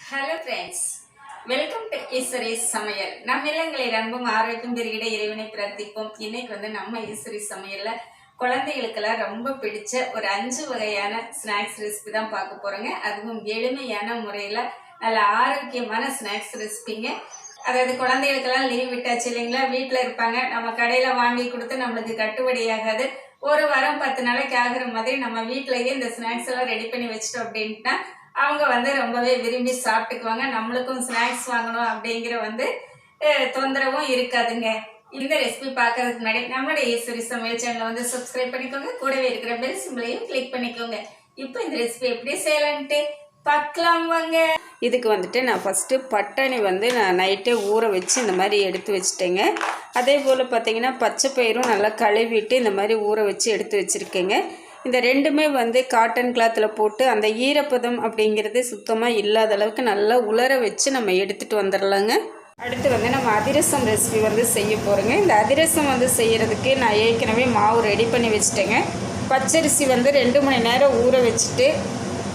Hello friends welcome to Eswari சமையல் நம்ம இல்லங்களை அன்பும் ஆரோக்கியம் பெருகிட இறைவனை பிரார்த்திப்போம். இன்னைக்கு வந்து நம்ம ஈஸ்வரி சமையல்ல குழந்தைகளுக்கெல்லாம் ரொம்ப பிடிச்ச ஒரு அஞ்சு வகையான ஸ்நாக்ஸ் ரெசிபி தான் பார்க்க போறோங்க. அதுவும் எளிமையான முறையில் நல்ல ஆரோக்கியமான ஸ்நாக்ஸ் ரெசிபிங்க அதாவது குழந்தைகளுக்கெல்லாம் லீவ் விட்டாச்சு இல்லைங்களா? வீட்டில் இருப்பாங்க. நம்ம கடையில் வாங்கி கொடுத்து நம்மளுக்கு கட்டுப்படியாகாது ஒரு வாரம் பத்து நாளைக்கு ஆகுற மாதிரி நம்ம வீட்டிலேயே இந்த ஸ்நாக்ஸ் எல்லாம் ரெடி பண்ணி வச்சிட்டோம் அப்படின்ட்டா அவங்க வந்து ரொம்பவே விரும்பி சாப்பிட்டுக்குவாங்க. நம்மளுக்கும் ஸ்நாக்ஸ் வாங்கணும் அப்படிங்கிற வந்து தொந்தரவும் இருக்காதுங்க. இந்த ரெசிபி பார்க்கறதுக்கு முன்னாடி நம்மளுடைய ஈஸ்வரி சமையல் சேனலை வந்து சப்ஸ்கிரைப் பண்ணிக்கோங்க. கூடவே இருக்கிற பெல் சிம்பிளையும் கிளிக் பண்ணிக்கோங்க. இப்போ இந்த ரெசிபி எப்படி செய்யலான்ட்டு பார்க்கலாம் வாங்க. இதுக்கு வந்துட்டு நான் ஃபஸ்ட்டு பட்டாணி வந்து நான் நைட்டே ஊற வச்சு இந்த மாதிரி எடுத்து வச்சுட்டேங்க. அதே போல் பார்த்தீங்கன்னா பச்சை பயிரும் நல்லா கழுவிட்டு இந்த மாதிரி ஊற வச்சு எடுத்து வச்சுருக்கேங்க. இந்த ரெண்டுமே வந்து காட்டன் கிளாத்தில் போட்டு அந்த ஈரப்பதம் அப்படிங்கிறது சுத்தமாக இல்லாத அளவுக்கு நல்லா உலர வச்சு நம்ம எடுத்துகிட்டு வந்துடலாங்க அடுத்து வந்து நம்ம அதிரசம் ரெசிபி வந்து செய்ய போகிறோங்க இந்த அதிரசம் வந்து செய்கிறதுக்கு நான் ஏற்கனவே மாவு ரெடி பண்ணி வச்சுட்டேங்க. பச்சரிசி வந்து ரெண்டு மணி நேரம் ஊற வச்சுட்டு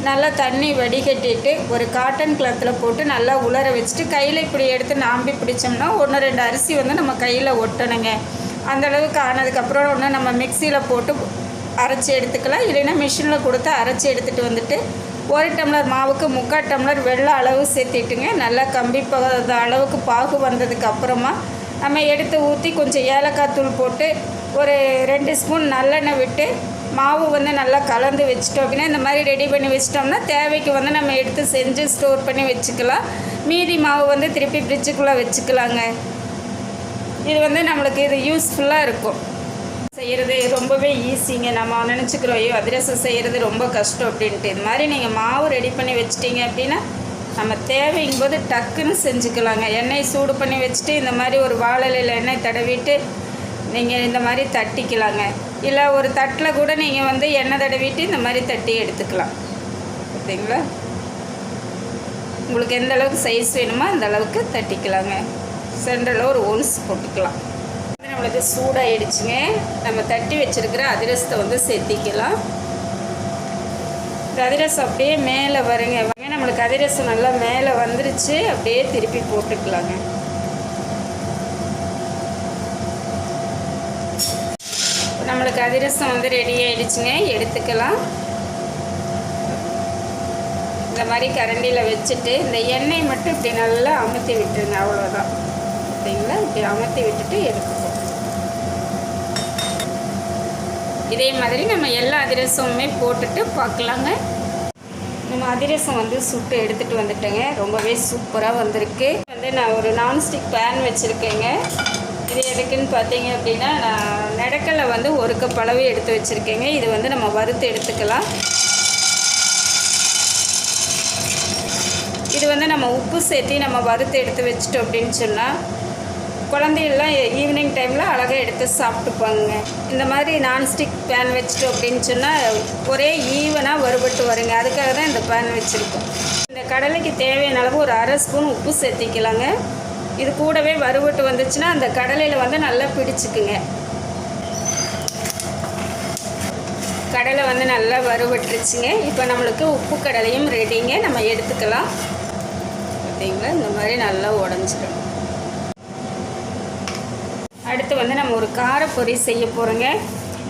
நல்லா தண்ணி வடிகட்டிட்டு ஒரு காட்டன் கிளாத்தில் போட்டு நல்லா உலர வச்சுட்டு கையில் இப்படி எடுத்து நாம்பி பிடிச்சோம்னா ஒன்று ரெண்டு அரிசி வந்து நம்ம கையில் ஒட்டணுங்க. அந்த அளவுக்கு ஆனதுக்கப்புறம் ஒன்று நம்ம மிக்சியில் போட்டு அரைச்சி எடுத்துக்கலாம். இல்லைன்னா மிஷினில் கொடுத்து அரைச்சி எடுத்துகிட்டு வந்துட்டு ஒரு டம்ளர் மாவுக்கு முக்கால் டம்ளர் வெள்ளை அளவு சேர்த்திட்டுங்க. நல்லா கம்பி பத அளவுக்கு பாகு வந்ததுக்கு அப்புறமா நம்ம எடுத்து ஊற்றி கொஞ்சம் ஏலக்காய் தூள் போட்டு ஒரு ரெண்டு ஸ்பூன் நல்லெண்ணெய் விட்டு மாவு வந்து நல்லா கலந்து வச்சுட்டோம் அப்படின்னா இந்த மாதிரி ரெடி பண்ணி வச்சிட்டோம்னா தேவைக்கு வந்து நம்ம எடுத்து செஞ்சு ஸ்டோர் பண்ணி வச்சுக்கலாம். மீதி மாவு வந்து திருப்பி ஃப்ரிட்ஜுக்குள்ளே வச்சுக்கலாங்க. இது வந்து நம்மளுக்கு இது யூஸ்ஃபுல்லாக இருக்கும். செய்கிறது ரொம்பவே ஈஸிங்க நம்ம நினச்சிக்கிறோம் ஐயோ அதிரசம் செய்கிறது ரொம்ப கஷ்டம் அப்படின்ட்டு. இது மாதிரி நீங்கள் மாவு ரெடி பண்ணி வச்சிட்டிங்க அப்படின்னா நம்ம தேவைங்கும் போது டக்குன்னு செஞ்சுக்கலாங்க. எண்ணெய் சூடு பண்ணி வச்சுட்டு இந்த மாதிரி ஒரு வாழலையில் எண்ணெய் தடவிட்டு நீங்கள் இந்த மாதிரி தட்டிக்கலாங்க. இல்லை ஒரு தட்டில் கூட நீங்கள் வந்து எண்ணெய் தடவிட்டு இந்த மாதிரி தட்டி எடுத்துக்கலாம். ஓகேங்களா உங்களுக்கு எந்த அளவுக்கு சைஸ் வேணுமோ அந்த அளவுக்கு தட்டிக்கலாங்க. சென்டரில் ஒரு ஒன்ஸ் போட்டுக்கலாம். நம்மளுக்கு சூடாயிடுச்சுங்க. நம்ம தட்டி வச்சிருக்கிற அதிரசத்தை வந்து சேர்த்திக்கலாம். அதிரசம் அப்படியே மேலே வருங்க. வாங்க, நம்மளுக்கு அதிரசம் நல்லா மேலே வந்துருச்சு. அப்படியே திருப்பி போட்டுக்கலாங்க. நம்மளுக்கு அதிரசம் வந்து ரெடி ஆகிடுச்சுங்க எடுத்துக்கலாம். இந்த மாதிரி கரண்டியில் வச்சுட்டு இந்த எண்ணெய் மட்டும் இப்படி நல்லா அமுத்தி விட்டுருங்க. அவ்வளோதான் சரிங்களா? இப்படி அமுத்தி விட்டுட்டு எடுக்கணும் இதே மாதிரி நம்ம எல்லா அதிரசமுமே போட்டுட்டு பார்க்கலாங்க. நம்ம அதிரசம் வந்து சுட்டு எடுத்துகிட்டு வந்துட்டேங்க. ரொம்பவே சூப்பராக வந்திருக்கு. வந்து நான் ஒரு நான்ஸ்டிக் பேன் வச்சுருக்கேங்க. இது எதுக்குன்னு பார்த்தீங்க அப்படின்னா நான் நடக்கலை வந்து ஒரு கப் அளவு எடுத்து வச்சுருக்கேங்க. இது வந்து நம்ம வறுத்து எடுத்துக்கலாம். இது வந்து நம்ம உப்பு சேர்த்து நம்ம வறுத்து எடுத்து வச்சிட்டோம் அப்படின்னு சொன்னால் குழந்தைகள்லாம் ஈவினிங் டைமில் அழகாக எடுத்து சாப்பிட்டுப்பாங்க. இந்த மாதிரி நான்ஸ்டிக் பேன் வச்சுட்டு அப்படின்னு சொன்னால் ஒரே ஈவனாக வறுபட்டு வருங்க. அதுக்காக தான் இந்த பேன் வச்சுருக்கோம். இந்த கடலைக்கு தேவையான அளவு ஒரு அரை ஸ்பூன் உப்பு சேர்த்திக்கலாங்க. இது கூடவே வறுபட்டு வந்துச்சுன்னா அந்த கடலையில் வந்து நல்லா பிடிச்சிக்குங்க. கடலை வந்து நல்லா வறுபட்டுருச்சுங்க. இப்போ நம்மளுக்கு உப்பு கடலையும் ரெடிங்க நம்ம எடுத்துக்கலாம். பார்த்தீங்களா? இந்த மாதிரி நல்லா உடஞ்சிடும் அடுத்து வந்து நம்ம ஒரு காரப்பொரி செய்ய போகிறோங்க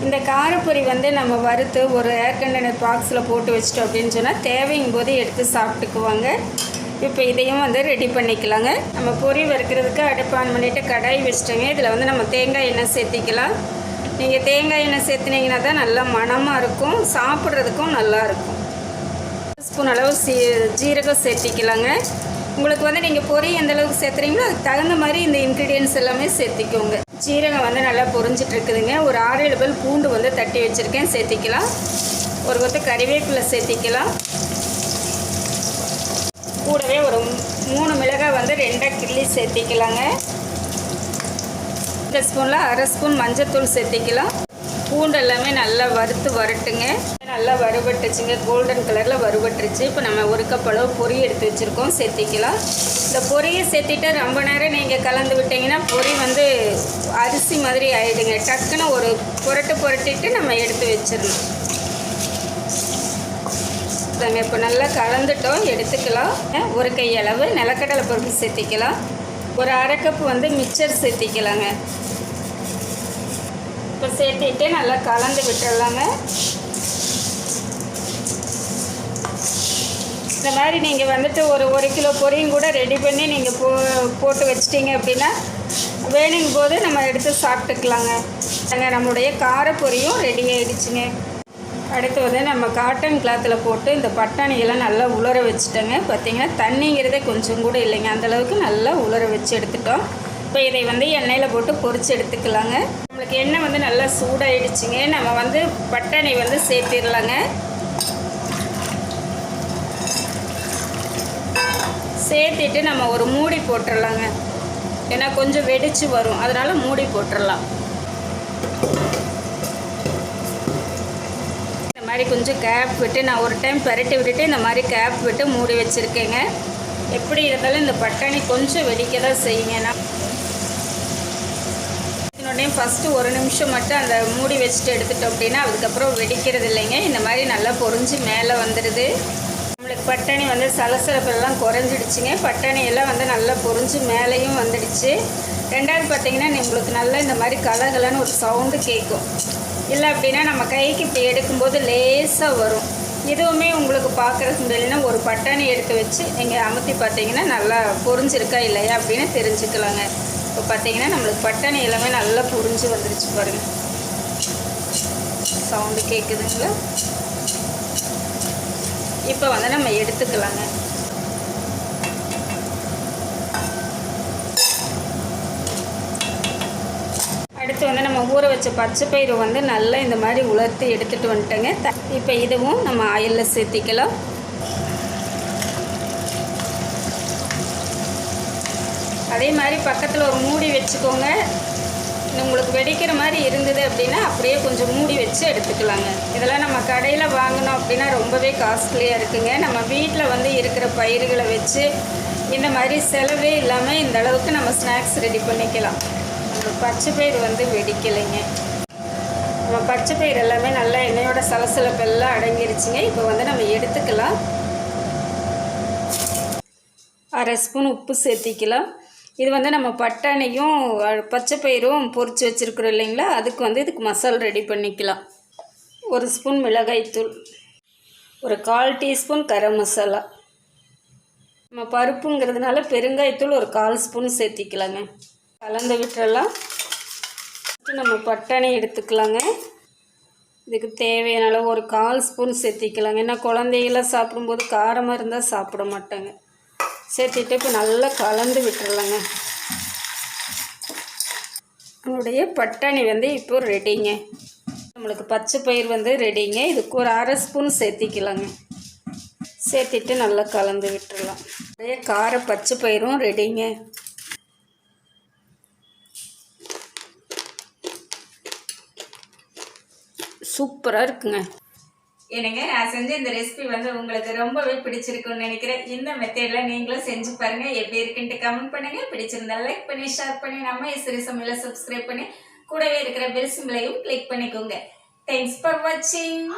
இந்த காரப்பொரி வந்து நம்ம வறுத்து ஒரு ஏர் கண்டெய்னர் பாக்ஸில் போட்டு வச்சிட்டோம் அப்படின்னு சொன்னால் தேவையும் போது எடுத்து சாப்பிட்டுக்குவாங்க. இப்போ இதையும் வந்து ரெடி பண்ணிக்கலாங்க. நம்ம பொரி வறுக்கிறதுக்கு அடுப்பு ஆன் பண்ணிவிட்டு கடாய் வச்சிட்டோங்க. இதில் வந்து நம்ம தேங்காய் எண்ணெய் சேர்த்திக்கலாம். நீங்கள் தேங்காய் எண்ணெய் சேர்த்துனீங்கன்னா தான் நல்லா மணமாக இருக்கும். சாப்பிட்றதுக்கும் நல்லாயிருக்கும் ஸ்பூன் அளவு சீ ஜீரகம் சேர்த்திக்கலாங்க. உங்களுக்கு வந்து நீங்கள் பொரி எந்த அளவுக்கு சேர்த்துறீங்களோ அதுக்கு தகுந்த மாதிரி இந்த இன்க்ரீடியன்ஸ் எல்லாமே சேர்த்திக்கோங்க. ஜீரகம் வந்து நல்லா பொறிஞ்சிட்டு இருக்குதுங்க ஒரு ஆறு ஏழு பல் பூண்டு வந்து தட்டி வச்சுருக்கேன். சேர்த்திக்கலாம். ஒரு கொத்து கறிவேப்பிலை சேர்த்திக்கலாம். கூடவே ஒரு மூணு மிளகாய் வந்து ரெண்டாக கிள்ளி சேர்த்திக்கலாங்க. இந்த ஸ்பூனில் அரை ஸ்பூன் மஞ்சத்தூள் சேர்த்திக்கலாம். பூண்டு எல்லாமே நல்லா வறுத்து வரட்டுங்க. நல்லா வறுபட்டுச்சுங்க. கோல்டன் கலரில் வறுபட்டுருச்சு. இப்போ நம்ம ஒரு கப் அளவு எடுத்து வச்சுருக்கோம். சேர்த்திக்கலாம். இந்த பொரியை சேர்த்திட்டு ரொம்ப நேரம் நீங்கள் கலந்து விட்டிங்கன்னா பொரி வந்து அரிசி மாதிரி ஆகிடுங்க டக்குன்னு ஒரு புரட்டு புரட்டிட்டு நம்ம எடுத்து வச்சிடணும். நம்ம இப்போ நல்லா கலந்துட்டோம். எடுத்துக்கலாம். ஒரு கையளவு நிலக்கடலை பருப்பு சேர்த்திக்கலாம். ஒரு அரை கப் வந்து மிக்சர் சேர்த்திக்கலாங்க. இப்போ சேர்த்திட்டு நல்லா கலந்து விட்டுடலாங்க இந்த மாதிரி நீங்கள் வந்துட்டு ஒரு ஒரு கிலோ பொரியும் கூட ரெடி பண்ணி நீங்கள் போ போட்டு வச்சிட்டிங்க அப்படின்னா வேணுங்கும் போது நம்ம எடுத்து சாப்பிட்டுக்கலாங்க. அங்கே நம்மளுடைய காரப்பொரியும் ரெடி ஆகிடுச்சுங்க அடுத்து வந்து நம்ம காட்டன் கிளாத்தில் போட்டு இந்த பட்டாணியெல்லாம் நல்லா உலர வச்சுட்டோங்க. பார்த்தீங்கன்னா தண்ணிங்கிறதே கொஞ்சம் கூட இல்லைங்க. அந்தளவுக்கு நல்லா உலர வச்சு எடுத்துட்டோம். இப்போ இதை வந்து எண்ணெயில் போட்டு பொரிச்சு எடுத்துக்கலாங்க. நம்மளுக்கு எண்ணெய் வந்து நல்லா சூடாயிடுச்சுங்க. நம்ம வந்து பட்டாணி வந்து சேர்த்திடலாங்க. சேர்த்துட்டு நம்ம ஒரு மூடி போட்டுடலாங்க. ஏன்னா கொஞ்சம் வெடிச்சு வரும். அதனால் மூடி போட்டுடலாம். இந்த மாதிரி கொஞ்சம் கேப் விட்டு நான் ஒரு டைம் பரட்டி விட்டுட்டு இந்த மாதிரி கேப் விட்டு மூடி வச்சுருக்கேங்க. எப்படி இருந்தாலும் இந்த பட்டாணி கொஞ்சம் வெடிக்க தான் செய்யுங்க. நான் உடனே ஃபஸ்ட்டு ஒரு நிமிஷம் மட்டும் அந்த மூடி வச்சுட்டு எடுத்துட்டோம் அப்படின்னா அதுக்கப்புறம் வெடிக்கிறது இல்லைங்க. இந்த மாதிரி நல்லா பொறிஞ்சு மேலே வந்துடுது. நம்மளுக்கு பட்டாணி வந்து சலசலப்பெல்லாம் குறைஞ்சிடுச்சுங்க. பட்டாணி எல்லாம் வந்து நல்லா பொறிஞ்சு மேலேயும் வந்துடுச்சு. ரெண்டாவது பார்த்தீங்கன்னா நம்மளுக்கு நல்லா இந்த மாதிரி கலகலன்னு ஒரு சவுண்டு கேட்கும். இல்லை அப்படின்னா நம்ம கைக்கு இப்படி எடுக்கும்போது லேசாக வரும். இதுவுமே உங்களுக்கு பார்க்குறதுக்கு முடியலன்னா ஒரு பட்டாணி எடுத்து வச்சு நீங்கள் அமுத்தி பார்த்தீங்கன்னா நல்லா பொறிஞ்சிருக்கா இல்லையா அப்படின்னு தெரிஞ்சுக்கலாங்க. இப்போ பார்த்தீங்கன்னா நம்மளுக்கு பட்டாணி எல்லாமே நல்லா புரிஞ்சு வந்துருச்சு பாருங்கள் சவுண்டு கேட்குதுங்களா இப்போ வந்து நம்ம எடுத்துக்கலாங்க. அடுத்து வந்து நம்ம ஊற வச்ச பச்சை பயிறு வந்து நல்லா இந்த மாதிரி உலர்த்தி எடுத்துகிட்டு வந்துட்டேங்க. இப்போ இதுவும் நம்ம ஆயிலில் சேர்த்திக்கலாம். அதே மாதிரி பக்கத்தில் ஒரு மூடி வச்சுக்கோங்க. உங்களுக்கு வெடிக்கிற மாதிரி இருந்தது அப்படின்னா அப்படியே கொஞ்சம் மூடி வச்சு எடுத்துக்கலாங்க. இதெல்லாம் நம்ம கடையில் வாங்கினோம் அப்படின்னா ரொம்பவே காஸ்ட்லியாக இருக்குங்க. நம்ம வீட்டில் வந்து இருக்கிற பயிர்களை வச்சு இந்த மாதிரி செலவே இல்லாமல் இந்த அளவுக்கு நம்ம ஸ்நாக்ஸ் ரெடி பண்ணிக்கலாம். நம்ம பச்சை பயிர் வந்து வெடிக்கலைங்க. நம்ம பச்சை பயிர் எல்லாமே நல்லா எண்ணெயோட சலசலப்பெல்லாம் அடங்கிருச்சுங்க. இப்போ வந்து நம்ம எடுத்துக்கலாம். அரை ஸ்பூன் உப்பு சேர்த்திக்கலாம். இது வந்து நம்ம பட்டாணியும் பச்சை பயிரும் பொறிச்சு வச்சுருக்குறோம் இல்லைங்களா? அதுக்கு வந்து இதுக்கு மசால் ரெடி பண்ணிக்கலாம். ஒரு ஸ்பூன் மிளகாய்த்தூள் ஒரு கால் டீஸ்பூன் கரம் மசாலா. நம்ம பருப்புங்கிறதுனால பெருங்காயத்தூள் ஒரு கால் ஸ்பூன் சேர்த்திக்கலாங்க. கலந்து விட்டுறலாம். நம்ம பட்டாணி எடுத்துக்கலாங்க. இதுக்கு தேவையான அளவு ஒரு கால் ஸ்பூன் சேர்த்திக்கலாங்க. ஏன்னா குழந்தைகளாம் சாப்பிடும்போது காரமாக இருந்தால் சாப்பிட மாட்டாங்க. சேர்த்துட்டு இப்போ நல்லா கலந்து விட்டுடலாங்க நம்மளுடைய பட்டாணி வந்து இப்போ ரெடிங்க நம்மளுக்கு பச்சை பயிர் வந்து ரெடிங்க இதுக்கு ஒரு அரை ஸ்பூன் சேர்த்திக்கலாங்க. சேர்த்திட்டு நல்லா கலந்து விட்டுடலாம் நிறைய கார பச்சை பயிரும் ரெடிங்க சூப்பராக இருக்குங்க. எனக்கு நான் செஞ்ச இந்த ரெசிபி வந்து உங்களுக்கு ரொம்பவே பிடிச்சிருக்கும்னு நினைக்கிறேன். இந்த மெத்தேட்ல நீங்களும் செஞ்சு பாருங்க. எப்படி இருக்குன்ட்டு கமெண்ட் பண்ணுங்க. பிடிச்சிருந்தா லைக் பண்ணி ஷேர் பண்ணி நம்ம இசரி சமையல சப்ஸ்கிரைப் பண்ணி கூடவே இருக்கிற பெல் சிம்பிளையும் கிளிக் பண்ணிக்கோங்க. தேங்க்ஸ் ஃபார் வாட்சிங்